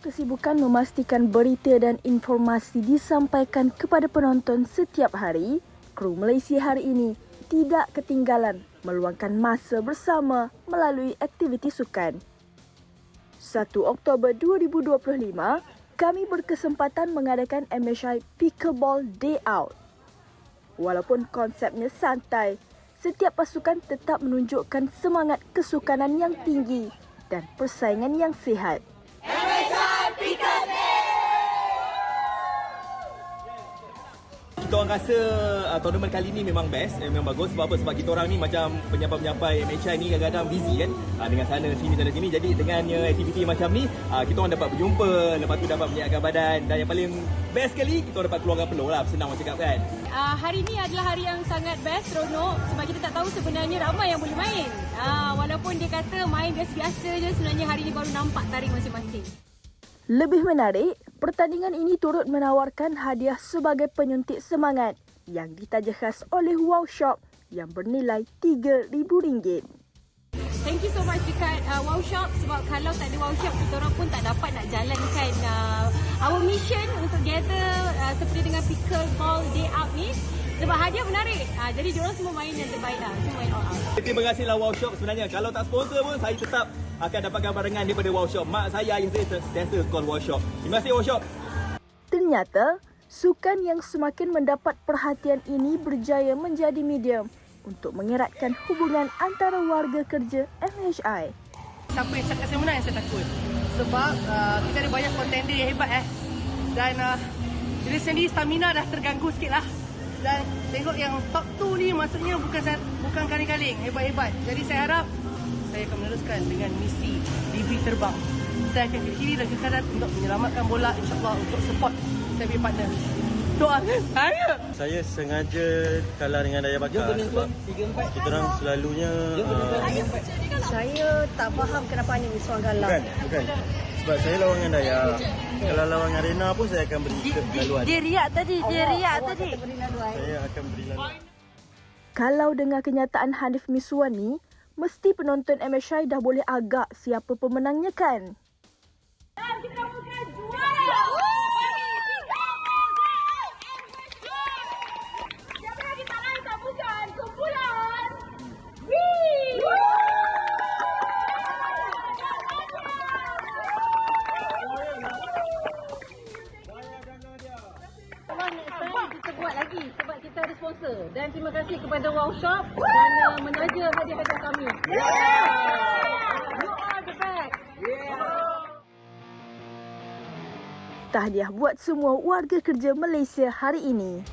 kesibukan memastikan berita dan informasi disampaikan kepada penonton setiap hari, kru Malaysia hari ini tidak ketinggalan meluangkan masa bersama melalui aktiviti sukan. 1 Oktober 2025, kami berkesempatan mengadakan MSI Pickleball Day Out. Walaupun konsepnya santai, setiap pasukan tetap menunjukkan semangat kesukanan yang tinggi dan persaingan yang sihat. Kita orang rasa uh, tournament kali ni memang best, eh, memang bagus sebab apa? Sebab kita orang ni macam penyampai-penyampai MHI ni kadang-kadang busy kan uh, dengan sana sini sana sini. Jadi dengan uh, aktiviti macam ni, uh, kita orang dapat berjumpa, lepas tu dapat menyiapkan badan dan yang paling best sekali kita orang dapat keluarkan peluh lah, senang macam cakap kan. Uh, hari ni adalah hari yang sangat best Rono sebab kita tak tahu sebenarnya ramai yang boleh main. Uh, walaupun dia kata main biasa-biasa je sebenarnya hari ni baru nampak tarik masing-masing. Lebih menarik, pertandingan ini turut menawarkan hadiah sebagai penyuntik semangat yang ditaja khas oleh Wow Shop yang bernilai RM3,000. Thank you so much dekat uh, Wow Shop sebab kalau tak ada Wow Shop kita orang pun tak dapat nak jalankan uh, our mission untuk gather uh, seperti dengan Pickleball Day Out ni sebab hadiah menarik. Uh, jadi diorang semua main yang terbaik lah. Semua main all out. Terima kasihlah Wow Shop sebenarnya. Kalau tak sponsor pun saya tetap akan dapatkan barangan daripada Wow Shop. Mak saya, ayah saya sentiasa call Wow Shop. Terima kasih Wow Shop. Ternyata, sukan yang semakin mendapat perhatian ini berjaya menjadi medium untuk mengeratkan hubungan antara warga kerja MHI. Siapa yang cakap saya menang yang saya takut. Sebab uh, kita ada banyak kontender yang hebat eh. Dan uh, diri sendiri stamina dah terganggu sikit lah. Dan tengok yang top 2 ni maksudnya bukan bukan kaling-kaling, hebat-hebat. Jadi saya harap saya akan meneruskan dengan misi DB terbang. Saya akan ke kiri dan ke kanan untuk menyelamatkan bola insyaAllah untuk support saya punya partner. Doa saya. Saya sengaja kalah dengan Daya Bakar sebab kita orang selalunya uh, Saya tak faham kenapa hanya Miswan kalah. bukan, bukan. Sebab saya lawan dengan Daya. Kalau lawan dengan Rena pun saya akan beri kelaluan. Dia riak tadi, dia riak tadi. Saya akan beri laluan. Kalau dengar kenyataan Hanif Miswan ni, mesti penonton MSI dah boleh agak siapa pemenangnya kan? kita buat lagi sebab kita ada sponsor dan terima kasih kepada Wow Shop kerana menaja hadiah-hadiah kami. You are the best. Tahniah buat semua warga kerja Malaysia hari ini.